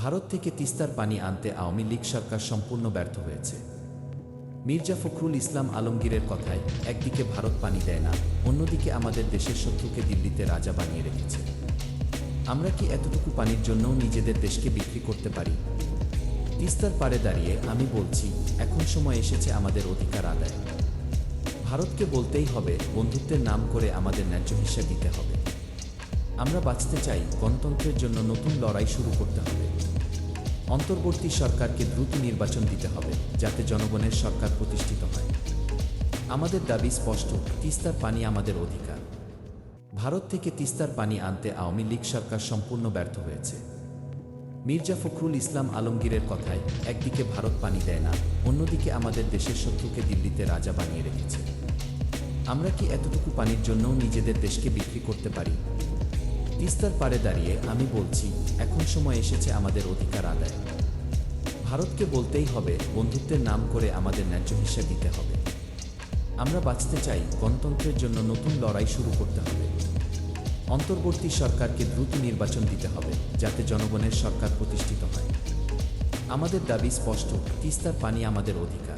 ভারত থেকে তিস্তার পানি আনতে আওয়ামী লীগ সরকার সম্পূর্ণ ব্যর্থ হয়েছে। মির্জা ফখরুল ইসলাম আলমগীরের কথায়, একদিকে ভারত পানি দেয় না, অন্যদিকে আমাদের দেশের শত্রুকে দিল্লিতে রাজা বানিয়ে রেখেছে। আমরা কি এতটুকু পানির জন্যও নিজেদের দেশকে বিক্রি করতে পারি? তিস্তার পারে দাঁড়িয়ে আমি বলছি, এখন সময় এসেছে আমাদের অধিকার আদায়। ভারতকে বলতেই হবে, বন্ধুত্বের নাম করে আমাদের ন্যায্য হিসেব দিতে হবে। আমরা বাঁচতে চাই, গণতন্ত্রের জন্য নতুন লড়াই শুরু করতে হবে। অন্তর্বর্তী সরকারকে দ্রুত নির্বাচন দিতে হবে, যাতে জনগণের সরকার প্রতিষ্ঠিত হয়। আমাদের দাবি স্পষ্ট, তিস্তার পানি আমাদের অধিকার। ভারত থেকে তিস্তার পানি আনতে আওয়ামী লীগ সরকার সম্পূর্ণ ব্যর্থ হয়েছে। মির্জা ফখরুল ইসলাম আলমগীরের কথায়, একদিকে ভারত পানি দেয় না, অন্যদিকে আমাদের দেশের শত্রুকে দিল্লিতে রাজা বানিয়ে রেখেছে। আমরা কি এতটুকু পানির জন্যও নিজেদের দেশকে বিক্রি করতে পারি? তিস্তার পারে দাঁড়িয়ে আমি বলছি, এখন সময় এসেছে আমাদের অধিকার আদায়। ভারতকে বলতেই হবে, বন্ধুত্বের নাম করে আমাদের ন্যায্য হিসেব দিতে হবে। আমরা বাঁচতে চাই, গণতন্ত্রের জন্য নতুন লড়াই শুরু করতে হবে। অন্তর্বর্তী সরকারকে দ্রুত নির্বাচন দিতে হবে, যাতে জনগণের সরকার প্রতিষ্ঠিত হয়। আমাদের দাবি স্পষ্ট, তিস্তার পানি আমাদের অধিকার।